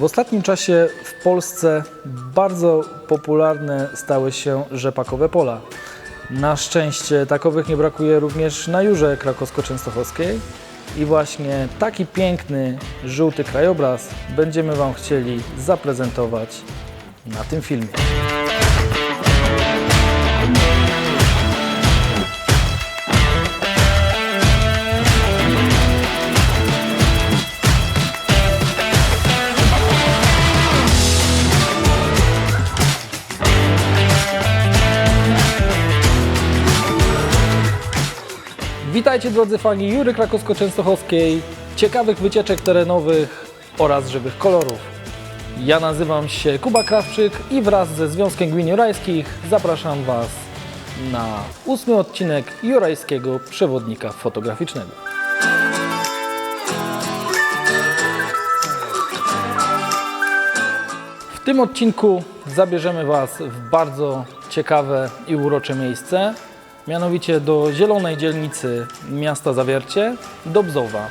W ostatnim czasie w Polsce bardzo popularne stały się rzepakowe pola. Na szczęście takowych nie brakuje również na Jurze Krakowsko-Częstochowskiej. I właśnie taki piękny, żółty krajobraz będziemy Wam chcieli zaprezentować na tym filmie. Witajcie drodzy fani Jury Krakowsko-Częstochowskiej, ciekawych wycieczek terenowych oraz żywych kolorów. Ja nazywam się Kuba Krawczyk i wraz ze Związkiem Gmin Jurajskich zapraszam Was na ósmy odcinek Jurajskiego Przewodnika Fotograficznego. W tym odcinku zabierzemy Was w bardzo ciekawe i urocze miejsce, mianowicie do zielonej dzielnicy miasta Zawiercie, do Bzowa.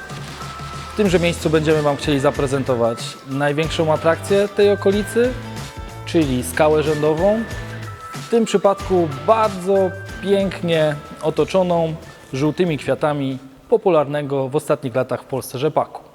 W tymże miejscu będziemy Wam chcieli zaprezentować największą atrakcję tej okolicy, czyli skałę rzędową. W tym przypadku bardzo pięknie otoczoną żółtymi kwiatami popularnego w ostatnich latach w Polsce rzepaku.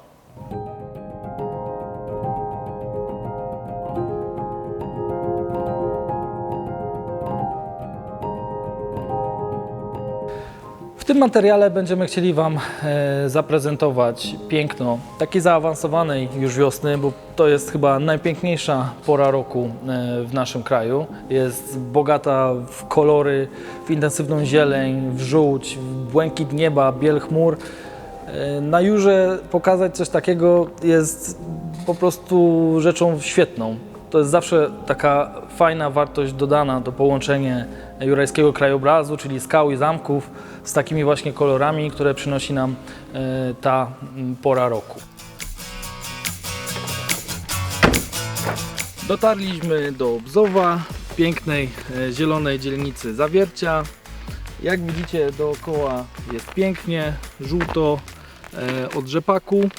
Tym materiale będziemy chcieli Wam e, zaprezentować piękno takiej zaawansowanej już wiosny, bo to jest chyba najpiękniejsza pora roku e, w naszym kraju. Jest bogata w kolory, w intensywną zieleń, w żółć, w błękit nieba, biel chmur. E, Na Jurze pokazać coś takiego jest po prostu rzeczą świetną. To jest zawsze taka fajna wartość dodana do połączenia jurajskiego krajobrazu, czyli skał i zamków z takimi właśnie kolorami, które przynosi nam e, ta pora roku. Dotarliśmy do Bzowa, pięknej e, zielonej dzielnicy Zawiercia. Jak widzicie dookoła jest pięknie, żółto e, od rzepaku.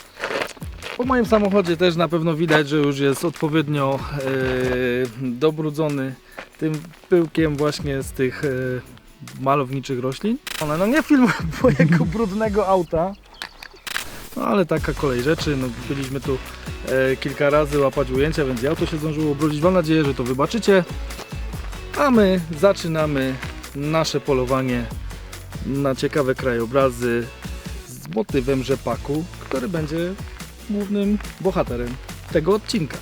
Po moim samochodzie też na pewno widać, że już jest odpowiednio e, dobrudzony tym pyłkiem właśnie z tych e, malowniczych roślin. One no nie filmują mojego brudnego auta, no ale taka kolej rzeczy. No, byliśmy tu e, kilka razy łapać ujęcia, więc auto się zdążyło ubrudzić. Mam nadzieję, że to wybaczycie. A my zaczynamy nasze polowanie na ciekawe krajobrazy z motywem rzepaku, który będzie głównym bohaterem tego odcinka.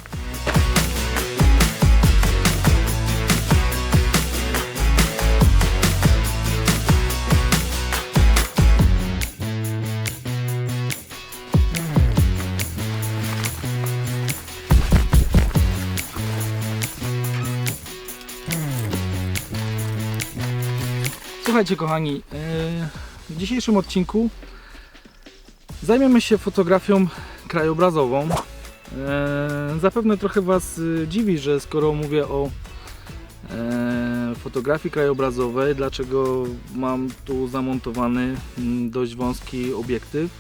Słuchajcie kochani, e, w dzisiejszym odcinku Zajmiemy się fotografią krajobrazową. E, zapewne trochę Was y, dziwi, że skoro mówię o e, fotografii krajobrazowej, dlaczego mam tu zamontowany mm, dość wąski obiektyw.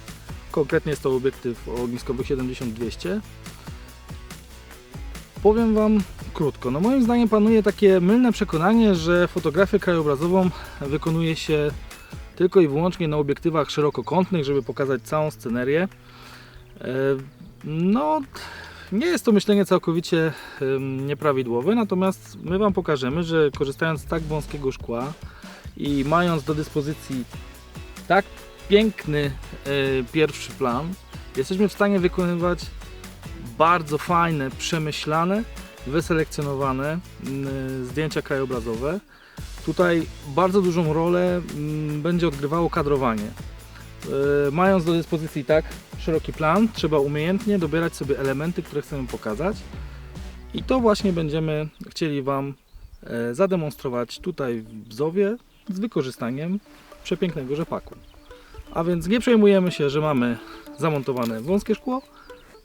Konkretnie jest to obiektyw o ogniskowych 70-200. Powiem Wam krótko. No moim zdaniem panuje takie mylne przekonanie, że fotografię krajobrazową wykonuje się tylko i wyłącznie na obiektywach szerokokątnych, żeby pokazać całą scenerię. E, No, nie jest to myślenie całkowicie nieprawidłowe, natomiast my Wam pokażemy, że korzystając z tak wąskiego szkła i mając do dyspozycji tak piękny e, pierwszy plan, jesteśmy w stanie wykonywać bardzo fajne, przemyślane, wyselekcjonowane zdjęcia krajobrazowe. Tutaj bardzo dużą rolę będzie odgrywało kadrowanie. E, Mając do dyspozycji tak szeroki plan, trzeba umiejętnie dobierać sobie elementy, które chcemy pokazać. I to właśnie będziemy chcieli Wam e, zademonstrować tutaj w Bzowie z wykorzystaniem przepięknego rzepaku. A więc nie przejmujemy się, że mamy zamontowane wąskie szkło.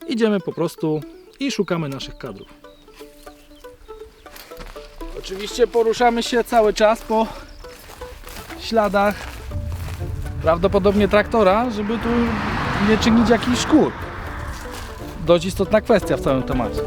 Idziemy po prostu i szukamy naszych kadrów. Oczywiście poruszamy się cały czas po śladach prawdopodobnie traktora, żeby tu nie czynić jakichś szkód. dość istotna kwestia w całym temacie.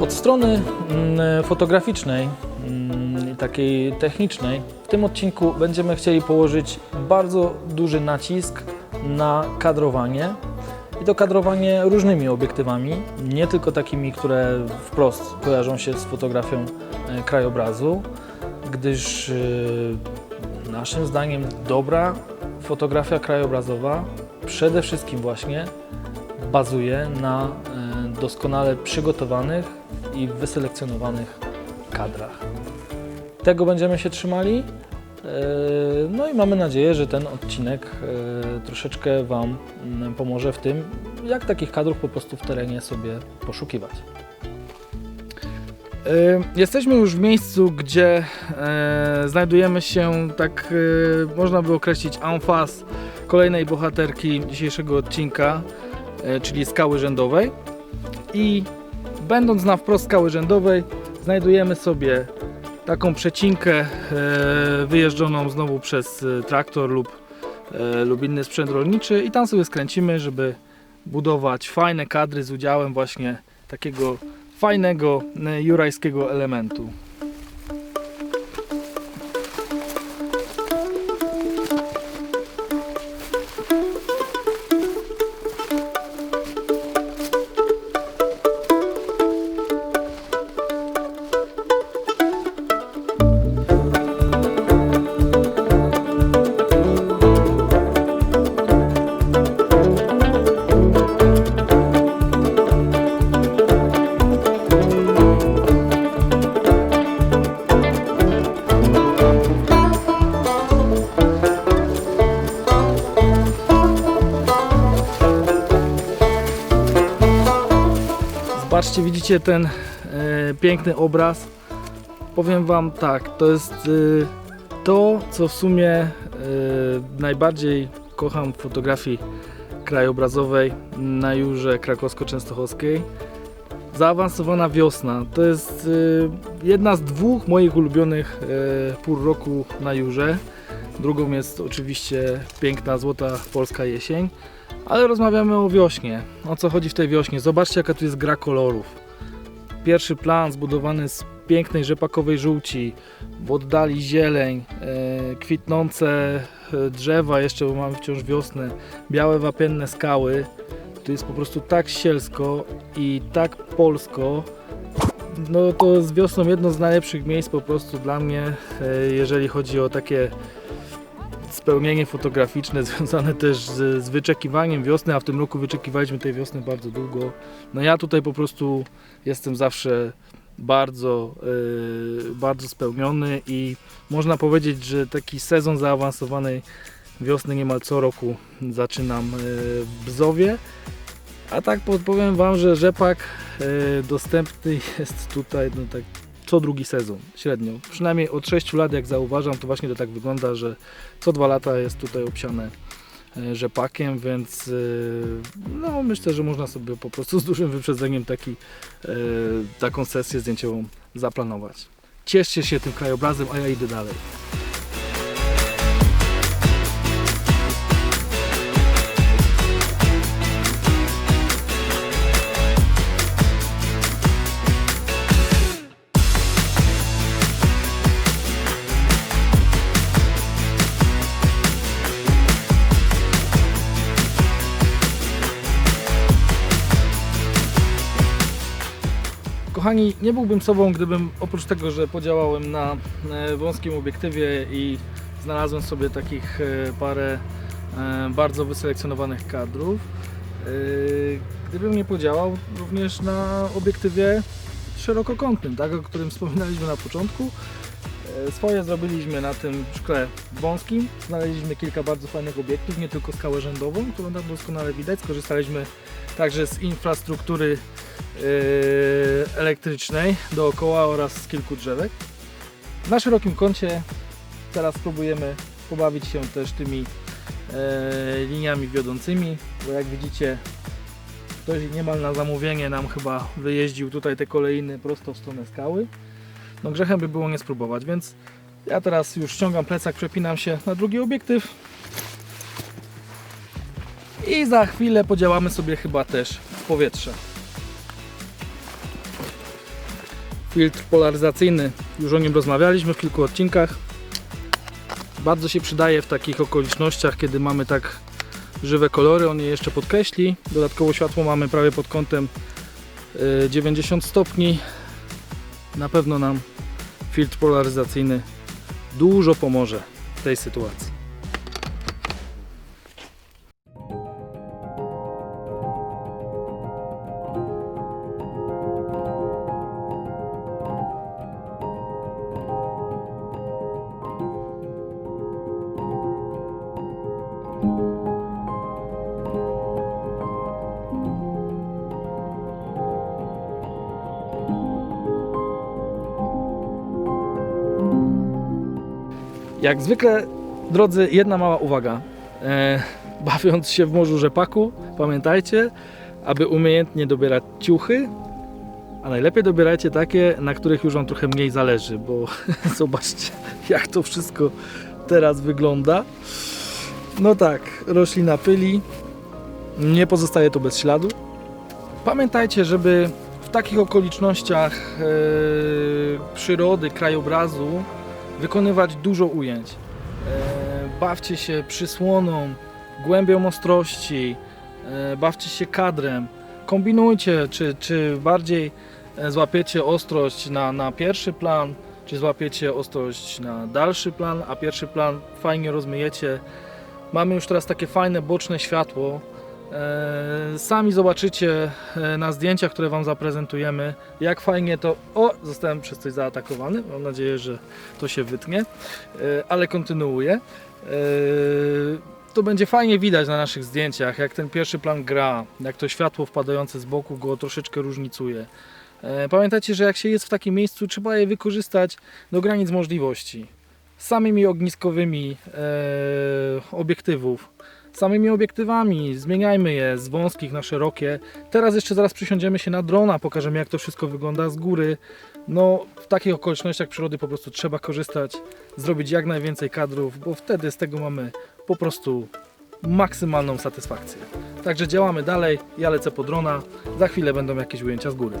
Od strony mm, fotograficznej mm, takiej technicznej w tym odcinku będziemy chcieli położyć bardzo duży nacisk na kadrowanie i to kadrowanie różnymi obiektywami, nie tylko takimi, które wprost kojarzą się z fotografią krajobrazu, gdyż e, naszym zdaniem dobra fotografia krajobrazowa przede wszystkim właśnie bazuje na e, doskonale przygotowanych i wyselekcjonowanych kadrach. Tego będziemy się trzymali. E, No i mamy nadzieję, że ten odcinek e, troszeczkę Wam pomoże w tym, jak takich kadrów po prostu w terenie sobie poszukiwać. E, Jesteśmy już w miejscu, gdzie e, znajdujemy się, tak e, można by określić, en face kolejnej bohaterki dzisiejszego odcinka, e, czyli skały rzędowej. I będąc na wprost skały rzędowej, znajdujemy sobie taką przecinkę wyjeżdżoną znowu przez traktor lub, lub inny sprzęt rolniczy i tam sobie skręcimy, żeby budować fajne kadry z udziałem właśnie takiego fajnego e, jurajskiego elementu. Widzicie ten e, piękny obraz. Powiem Wam tak, to jest e, to, co w sumie e, najbardziej kocham w fotografii krajobrazowej na Jurze Krakowsko-Częstochowskiej. Zaawansowana wiosna to jest e, jedna z dwóch moich ulubionych e, pór roku na Jurze. Drugą jest oczywiście piękna złota polska jesień. Ale rozmawiamy o wiośnie. O co chodzi w tej wiośnie? Zobaczcie, jaka tu jest gra kolorów. Pierwszy plan zbudowany z pięknej rzepakowej żółci, w oddali zieleń, e, kwitnące e, drzewa, jeszcze bo mamy wciąż wiosnę, białe wapienne skały. Tu jest po prostu tak sielsko i tak polsko. No to jest wiosną jedno z najlepszych miejsc po prostu dla mnie, e, jeżeli chodzi o takie spełnienie fotograficzne związane też z, z wyczekiwaniem wiosny, a w tym roku wyczekiwaliśmy tej wiosny bardzo długo. No ja tutaj po prostu jestem zawsze bardzo, yy, bardzo spełniony i można powiedzieć, że taki sezon zaawansowanej wiosny niemal co roku zaczynam yy, w Bzowie. A tak podpowiem Wam, że rzepak yy, dostępny jest tutaj no tak co drugi sezon średnio. Przynajmniej od 6 lat jak zauważam to właśnie to tak wygląda, że co dwa lata jest tutaj obsiane e, rzepakiem, więc e, no myślę, że można sobie po prostu z dużym wyprzedzeniem taki, e, taką sesję zdjęciową zaplanować. Cieszcie się tym krajobrazem, a ja idę dalej. Kochani, nie byłbym sobą, gdybym oprócz tego, że podziałałem na e, wąskim obiektywie i znalazłem sobie takich e, parę e, bardzo wyselekcjonowanych kadrów, gdybym nie podziałał również na obiektywie szerokokątnym, tak, o którym wspominaliśmy na początku. Swoje zrobiliśmy na tym szkle wąskim. Znaleźliśmy kilka bardzo fajnych obiektów, nie tylko skałę rzędową, którą tam doskonale widać. Skorzystaliśmy także z infrastruktury e, elektrycznej dookoła oraz z kilku drzewek. Na szerokim kącie teraz spróbujemy pobawić się też tymi e, liniami wiodącymi, bo jak widzicie ktoś niemal na zamówienie nam chyba wyjeździł tutaj te kolejny prosto w stronę skały. No grzechem by było nie spróbować, więc Ja teraz już ściągam plecak, przepinam się na drugi obiektyw. I za chwilę podziałamy sobie chyba też w powietrze. Filtr polaryzacyjny, już o nim rozmawialiśmy w kilku odcinkach. Bardzo się przydaje w takich okolicznościach, kiedy mamy tak żywe kolory, on je jeszcze podkreśli. Dodatkowo światło mamy prawie pod kątem y, 90 stopni. Na pewno nam filtr polaryzacyjny dużo pomoże w tej sytuacji. Jak zwykle, drodzy, jedna mała uwaga. E, bawiąc się w morzu rzepaku, pamiętajcie, aby umiejętnie dobierać ciuchy, a najlepiej dobierajcie takie, na których już Wam trochę mniej zależy, bo zobaczcie, jak to wszystko teraz wygląda. No tak, roślina pyli, nie pozostaje to bez śladu. Pamiętajcie, żeby w takich okolicznościach e, przyrody, krajobrazu wykonywać dużo ujęć. E, bawcie się przysłoną, głębią ostrości, e, bawcie się kadrem. Kombinujcie, czy, czy bardziej e, złapiecie ostrość na, na pierwszy plan, czy złapiecie ostrość na dalszy plan, a pierwszy plan fajnie rozmyjecie. Mamy już teraz takie fajne boczne światło. E, Sami zobaczycie e, na zdjęciach, które Wam zaprezentujemy, jak fajnie to. O, zostałem przez coś zaatakowany. Mam nadzieję, że to się wytnie, E, ale kontynuuję. To będzie fajnie widać na naszych zdjęciach, jak ten pierwszy plan gra, jak to światło wpadające z boku go troszeczkę różnicuje. Pamiętajcie, że jak się jest w takim miejscu, trzeba je wykorzystać do granic możliwości. Samymi ogniskowymi obiektywów, samymi obiektywami, zmieniajmy je z wąskich na szerokie. Teraz jeszcze zaraz przysiądziemy się na drona, pokażemy jak to wszystko wygląda z góry. No, w takich okolicznościach przyrody po prostu trzeba korzystać, zrobić jak najwięcej kadrów, bo wtedy z tego mamy po prostu maksymalną satysfakcję. Także działamy dalej, ja lecę po drona, za chwilę będą jakieś ujęcia z góry.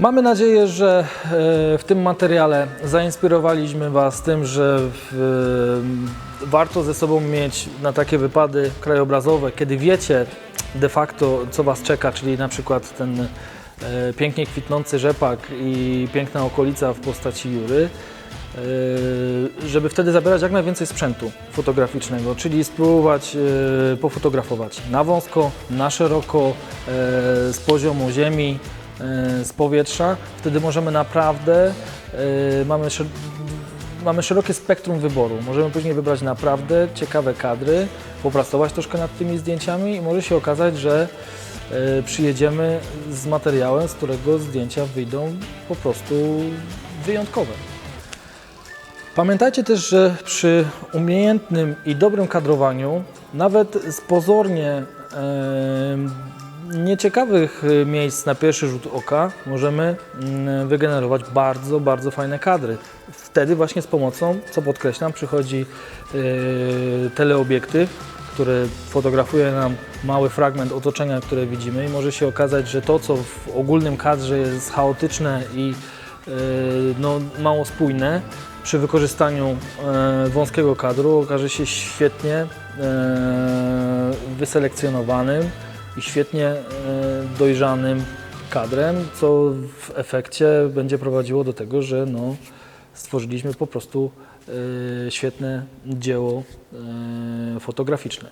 Mamy nadzieję, że e, w tym materiale zainspirowaliśmy Was tym, że e, warto ze sobą mieć na takie wypady krajobrazowe, kiedy wiecie de facto, co Was czeka, czyli na przykład ten e, pięknie kwitnący rzepak i piękna okolica w postaci Jury, żeby wtedy zabierać jak najwięcej sprzętu fotograficznego, czyli spróbować pofotografować na wąsko, na szeroko, z poziomu ziemi, z powietrza. Wtedy możemy naprawdę, e, mamy, mamy szerokie spektrum wyboru. Możemy później wybrać naprawdę ciekawe kadry, popracować troszkę nad tymi zdjęciami i może się okazać, że e, przyjedziemy z materiałem, z którego zdjęcia wyjdą po prostu wyjątkowe. Pamiętajcie też, że przy umiejętnym i dobrym kadrowaniu, nawet z pozornie nieciekawych e, miejsc na pierwszy rzut oka, możemy mm, wygenerować bardzo, bardzo fajne kadry. Wtedy właśnie z pomocą, co podkreślam, przychodzi e, teleobiektyw, który fotografuje nam mały fragment otoczenia, które widzimy i może się okazać, że to, co w ogólnym kadrze jest chaotyczne i e, no, mało spójne, przy wykorzystaniu wąskiego kadru okaże się świetnie wyselekcjonowanym i świetnie e, dojrzanym kadrem, co w efekcie będzie prowadziło do tego, że no, stworzyliśmy po prostu e, świetne dzieło e, fotograficzne.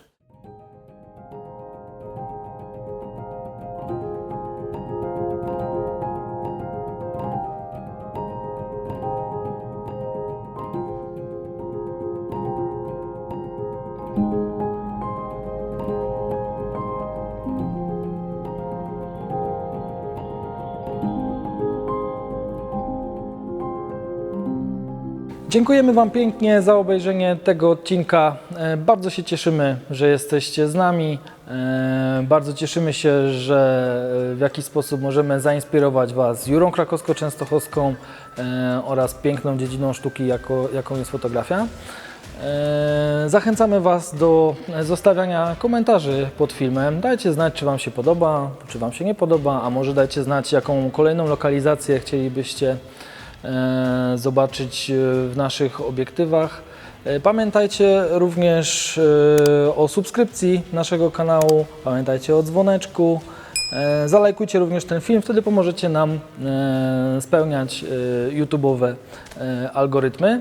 Dziękujemy Wam pięknie za obejrzenie tego odcinka. E, Bardzo się cieszymy, że jesteście z nami. E, Bardzo cieszymy się, że e, w jakiś sposób możemy zainspirować Was Jurą Krakowsko-Częstochowską oraz piękną dziedziną sztuki, jako, jaką jest fotografia. Zachęcamy Was do zostawiania komentarzy pod filmem. Dajcie znać, czy Wam się podoba, czy Wam się nie podoba, a może dajcie znać, jaką kolejną lokalizację chcielibyście zobaczyć e, w naszych obiektywach. E, Pamiętajcie również e, o subskrypcji naszego kanału, pamiętajcie o dzwoneczku. E, Zalajkujcie również ten film, wtedy pomożecie nam e, spełniać e, YouTube'owe e, algorytmy.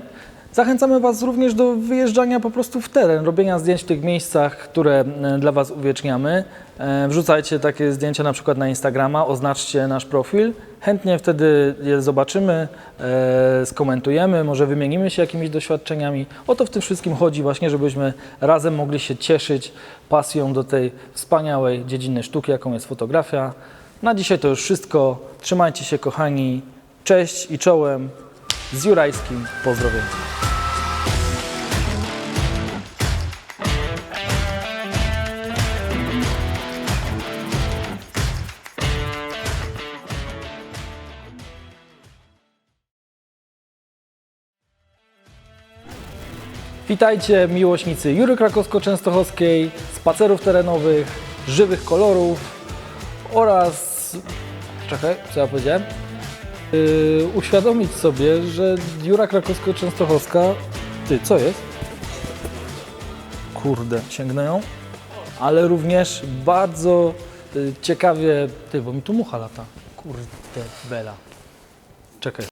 Zachęcamy Was również do wyjeżdżania po prostu w teren, robienia zdjęć w tych miejscach, które e, dla Was uwieczniamy. E, Wrzucajcie takie zdjęcia na przykład na Instagrama, oznaczcie nasz profil. Chętnie wtedy je zobaczymy, e, skomentujemy, może wymienimy się jakimiś doświadczeniami. O to w tym wszystkim chodzi właśnie, żebyśmy razem mogli się cieszyć pasją do tej wspaniałej dziedziny sztuki, jaką jest fotografia. Na dzisiaj to już wszystko. Trzymajcie się kochani. Cześć i czołem z Jurajskim pozdrowieniem. Witajcie miłośnicy Jury Krakowsko-Częstochowskiej, spacerów terenowych, żywych kolorów oraz... Czekaj, co ja powiedziałem? Yy, uświadomić sobie, że Jura Krakowsko-Częstochowska... Ty, co jest? Kurde, sięgnę? Ale również bardzo y, ciekawie... Ty, bo mi tu mucha lata. Kurde, bela. Czekaj.